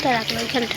কোথায় রাখলো ওইখানটা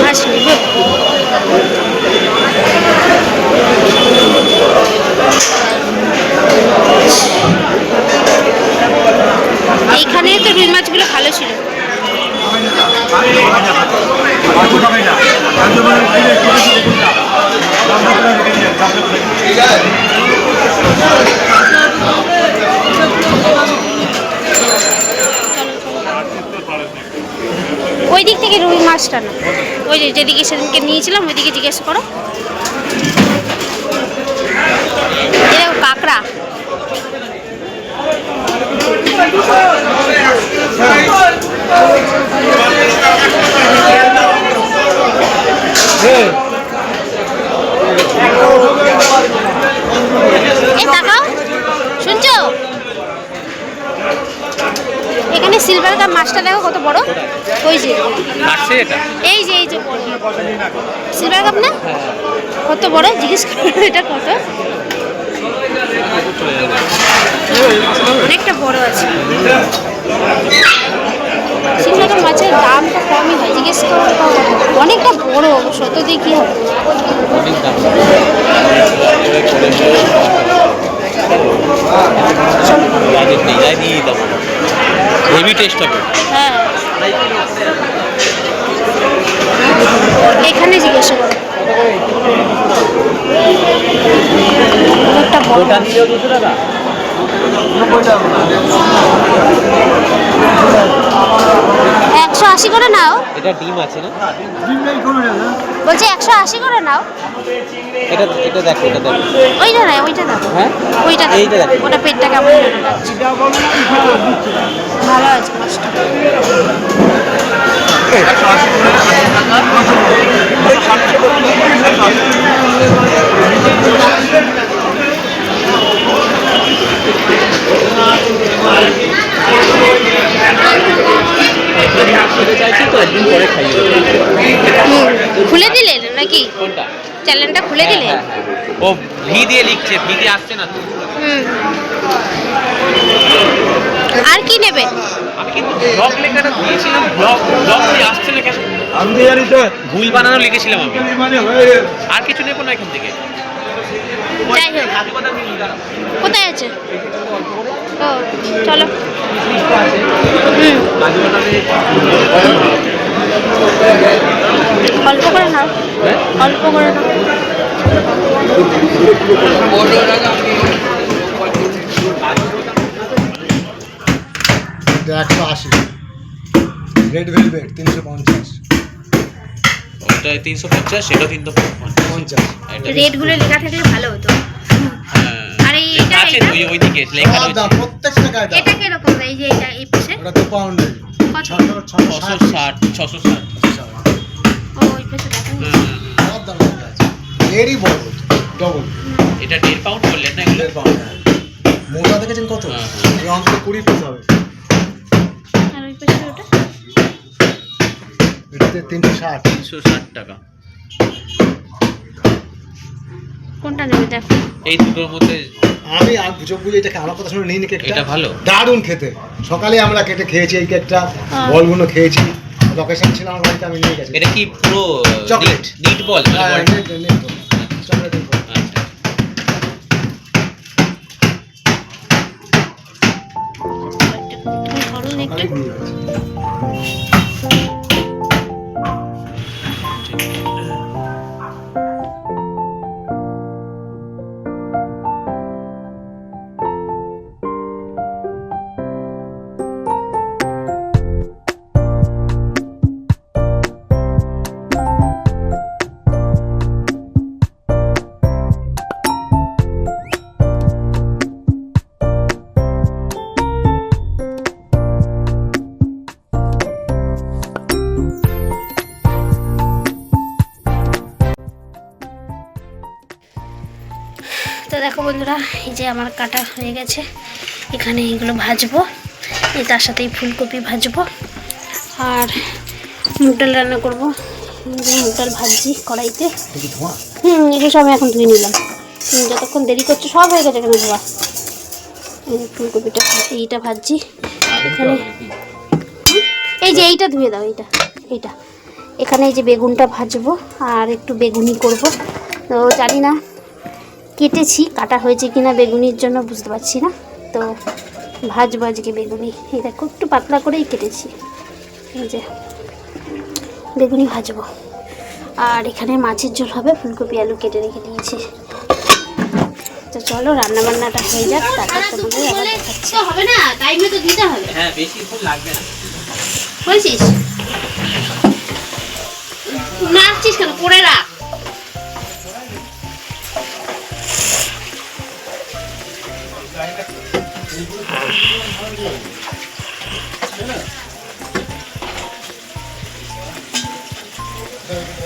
হাঁস নেবে এইখানে তো রুই মাছগুলো ভালো ছিল ওই দিক থেকে রুই মাছটা না ওই যেদিকে সেদিনকে নিয়েছিলাম, ওইদিকে জিজ্ঞেস করো। কাঁকড়া। শুনছো? এখানে সিলভার কাপ মাছটা দেখো কত বড়। ওই যে। কাটছে এটা? এই যে এই যে। সিলভার কাপ না? কত বড়? জিজ্ঞেস করো এটা কত? অনেকটা বড় আছে। সিলভার কাপ মাছের দামটা কমই হয় জিজ্ঞেস করো। অনেকটা বড় অবশ্য তো দিয়ে কি হবে? বাজেট নেই যাই এখানে জিজ্ঞাসা করো দুশো টাকা একশো আশি করে নাও এটা ডিম আছে না? ডিম নাই কোনো বলছি একশো আশি করে নাও। এটা এটা দেখো এটা দেখো। ওইটা না ওইটা দেখো। হ্যাঁ? ওইটা দেখো। দেখো। ওটা পেটটা কেমন লাগছে ও ভি দিয়ে লিখছে ভি দিয়ে আসছে না তো। হুম। আর কি নেবে? আমি কিন্তু ব্লগ লেখাটা দিয়েছিলাম ব্লগ ব্লগ দিয়ে আসছে না কেন? আমি তো জানি তো ভুল বানানো লিখেছিলাম আমি। মানে হয়ে আর কিছু নেব না এখান থেকে? যাই হোক। কোথায় আছে? ও চলো। অল্প করে নাও। হ্যাঁ? অল্প করে নাও। এটা একশো আশি। রেড ভেলভেট তিনশো পঞ্চাশ। ওটা তিনশো পঞ্চাশ সেটা তিনশো পঞ্চাশ। রেটগুলো লেখা থাকলে ভালো হতো। আর এই এটা আছে এটা? ওই ওইদিকে লেখা রয়েছে। প্রত্যেকটা এটা কীরকম এই যে এটা এই পাশে? ওটা তো ষাট। ছশো ষাট ও ওই পাশে দেখো। এরই বড় ডবল এটা দেড় পাউন্ড বললেন না এগুলো? পাউন্ড মোটা দেখেছেন কত? হ্যাঁ, হ্যাঁ। অন্তত কুড়ি পিস হবে। আর ওই পাশে ওটা? এটাতে তিনশো ষাট। তিনশো ষাট টাকা। কোনটা নেবে দেখো? এই দুটোর মধ্যে আমি আর বুঝো বুঝে এটাকে আমার কথা শুনে নিই নি কেকটা। এটা ভালো? দারুণ খেতে। সকালে আমরা কেটে খেয়েছি এই কেকটা হ্যাঁ। বলগুলো খেয়েছি। লোকেশন ছিল আমার বাড়িতে আমি নিয়ে গেছি। এটা কি পুরো Chocolate. নিট বল। ধরুন একটু আমি বন্ধুরা, এই যে আমার কাটা হয়ে গেছে। এখানে এগুলো ভাজবো। এই তার সাথে এই ফুলকপি ভাজবো। আর মুগ ডাল রান্না করব। মুগ ডাল ভাজছি কড়াইতে। হুম, এগুলো সব এখন ধুয়ে নিলাম। যতক্ষণ দেরি করছে, সব হয়ে গেছে এখানে ধোয়া। ফুলকপিটা, এইটা ভাজছি। এখানে এই যে এইটা ধুয়ে দাও, এইটা এইটা। এখানে এই যে বেগুনটা ভাজবো, আর একটু বেগুনি করব। তো জানি না কেটেছি কাটা হয়েছে কিনা বেগুনির জন্য বুঝতে পারছি না। তো ভাজবো আজকে বেগুনি এই দেখো একটু পাতলা করেই কেটেছি। এই যে বেগুনি ভাজবো। আর এখানে মাছের ঝোল হবে ফুলকপি আলু কেটে রেখে দিয়েছি। তো চলো রান্না বান্নাটা হয়ে যাক তারপর তোমাদের আবার দেখাচ্ছি। হবে না টাইমে তো দিতে হবে। হ্যাঁ বেশিক্ষণ লাগবে না। বলছিস নাচছিস কেন? পড়ে রাখ।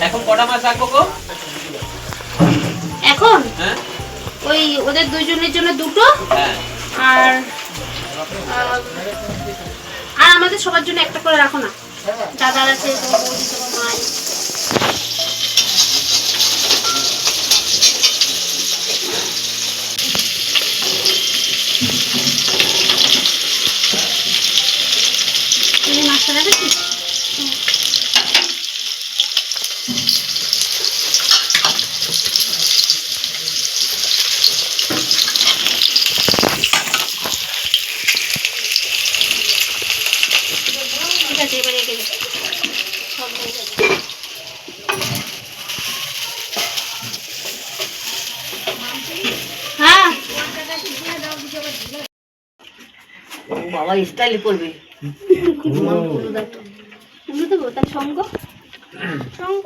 এখন কটা মাছ রাখব গো? এখন? হ্যাঁ। ওই ওদের দুইজনের জন্য দুটো? হ্যাঁ। আর আর আমাদের সবার জন্য একটা করে রাখো না। দাদার আছে তোমার বৌদি তোমার মায়ের তুমি মাছটা রাখেছিস আছে এবার রেখে সব হয়ে। যাবে হ্যাঁ বাবা স্টাইল করবে। এগুলো দেবো সঙ্গ। সঙ্গ।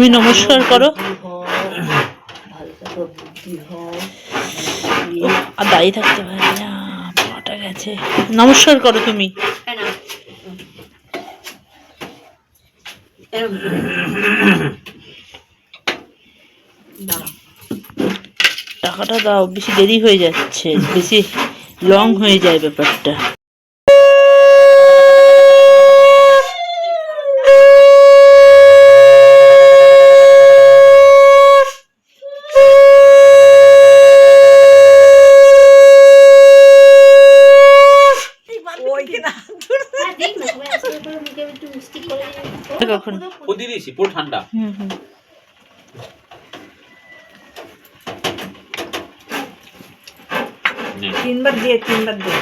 তুমি নমস্কার করো। আর দাঁড়িয়ে থাকতে পারি না গেছে। নমস্কার করো তুমি। টাকাটা দাও, বেশি দেরি হয়ে যাচ্ছে, বেশি লং হয়ে যায় ব্যাপারটা হ্যাঁ দেখ না সবাই আসলে করে মুখে একটু মিষ্টি করে দিবি। কখন ও দিয়ে দিয়েছি পুরো ঠান্ডা। হুম হুম। নে, তিনবার দিয়ে তিনবার দিয়ে।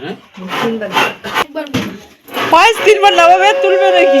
হ্যাঁ? তিনবার দিয়ে। একবার পাঁচ তিনবার নামাবে আর তুলবে নাকি?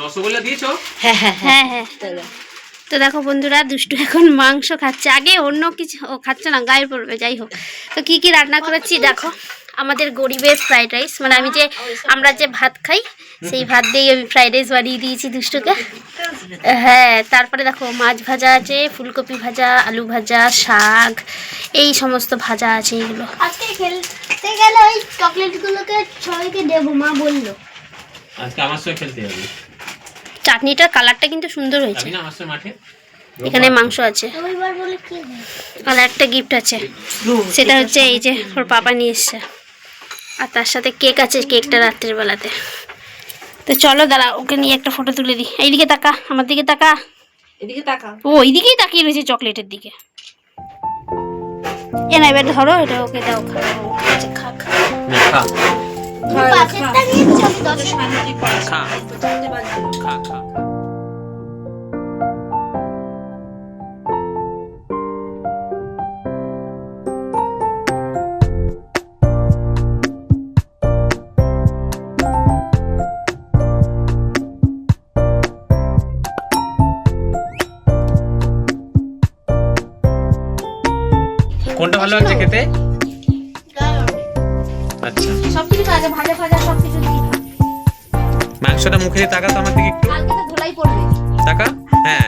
রসগোল্লা দিয়েছ? হ্যাঁ হ্যাঁ হ্যাঁ। হ্যাঁ হ্যাঁ। তো দেখো বন্ধুরা দুষ্টু এখন মাংস খাচ্ছে। আগে অন্য কিছু ও খাচ্ছে না গায়ে পড়বে যাই হোক। তো কি কি রান্না করেছি দেখো। আমাদের গরিবের ফ্রাইড রাইস। মানে আমি যে আমরা যে ভাত খাই সেই ভাত দিয়ে আমি ফ্রাইড রাইস বানিয়ে দিয়েছি দুষ্টুকে। হ্যাঁ তারপরে দেখো মাছ ভাজা আছে ফুলকপি ভাজা আলু ভাজা শাক এই সমস্ত ভাজা আছে এগুলো। আজকে খেলতে গেলে ওই চকলেটগুলোকে সবাইকে দেবো মা বলল। আজকে আমার সঙ্গে খেলতে হবে চাটনিটার কালারটা কিন্তু সুন্দর হয়েছে। এখানে মাংস আছে। রবিবার বলে কি? আর একটা গিফট আছে। সেটা হচ্ছে এই যে ওর পাপা নিয়ে এসছে। আর তার সাথে কেক আছে কেকটা রাত্রের বেলাতে তো চলো দাঁড়া ওকে নিয়ে একটা ফটো তুলে দিই। এইদিকে তাকা আমার দিকে তাকা। এদিকে তাকা। ও এইদিকেই তাকিয়ে রয়েছে চকলেটের দিকে। এ না এবার ধরো এটা ওকে দাও খাও খাক খা। কোনটা ভালো লাগছে খেতে? আচ্ছা। সব কিছু আগে ভাজা ভাজা সব দিয়ে মাংসটা মুখে তাকাতো তাকা তো আমার দিকে একটু। কালকে তো ধোলাই পড়বে। তাকা? হ্যাঁ।